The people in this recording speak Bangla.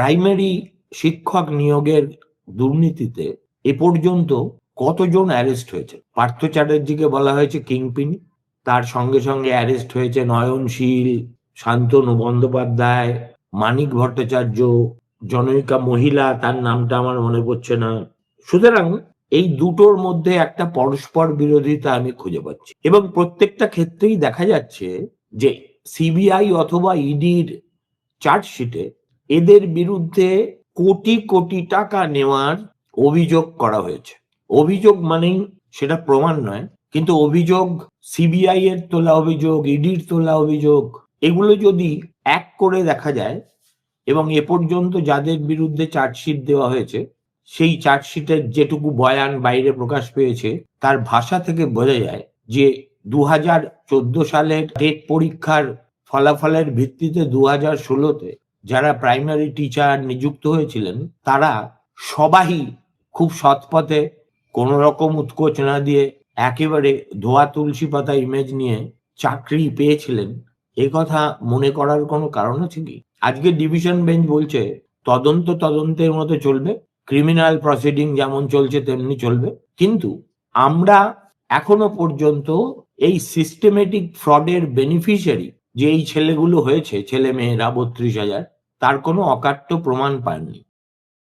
প্রাইমারি শিক্ষক নিয়োগের দুর্নীতিতে এ পর্যন্ত কতজন অ্যারেস্ট হয়েছে? পার্থ চ্যাটার্জিকে বলা হয়েছে কিংপিন, তার সঙ্গে সঙ্গে অ্যারেস্ট হয়েছে নয়নশীল, শান্তনু বন্দ্যোপাধ্যায়, মানিক ভট্টাচার্য, জনৈকা মহিলা, তার নামটা আমার মনে পড়ছে না। সুতরাং এই দুটোর মধ্যে একটা পরস্পর বিরোধিতা আমি খুঁজে পাচ্ছি। এবং প্রত্যেকটা ক্ষেত্রেই দেখা যাচ্ছে যে সিবিআই অথবা ইডির চার্জশিটে এদের বিরুদ্ধে কোটি কোটি টাকা নেওয়ার অভিযোগ করা হয়েছে। অভিযোগ মানেই সেটা প্রমাণ নয়, কিন্তু অভিযোগ, সিবিআই এর তোলা অভিযোগ, ইডির তোলা অভিযোগ, এগুলো যদি এক করে দেখা যায় এবং এ পর্যন্ত যাদের বিরুদ্ধে চার্জশিট দেওয়া হয়েছে, সেই চার্জশিটের যেটুকু বয়ান বাইরে প্রকাশ পেয়েছে, তার ভাষা থেকে বোঝা যায় যে দু হাজার চোদ্দ সালের টেট পরীক্ষার ফলাফলের ভিত্তিতে দু হাজার ষোলোতে যারা প্রাইমারি টিচার নিযুক্ত হয়েছিলেন, তারা সবাই খুব সৎপথে কোনো রকম উৎকোচ না দিয়ে একেবারে ধোয়া তুলসী পাতা ইমেজ নিয়ে চাকরি পেয়েছিলেন। এ কথা মনে করার কোনো কারণ আছে কি? আজকে ডিভিশন বেঞ্চ বলছে, তদন্ত তদন্তের মতো চলবে ক্রিমিনাল প্রসিডিং যেমন চলছে তেমনি চলবে। কিন্তু আমরা এখনও পর্যন্ত এই সিস্টেমেটিক ফ্রডের বেনিফিশিয়ারি যে এই ছেলেগুলো হয়েছে ছেলে মেয়েরা বত্রিশ হাজার তার কোনো অকাট্য প্রমাণ পাননি।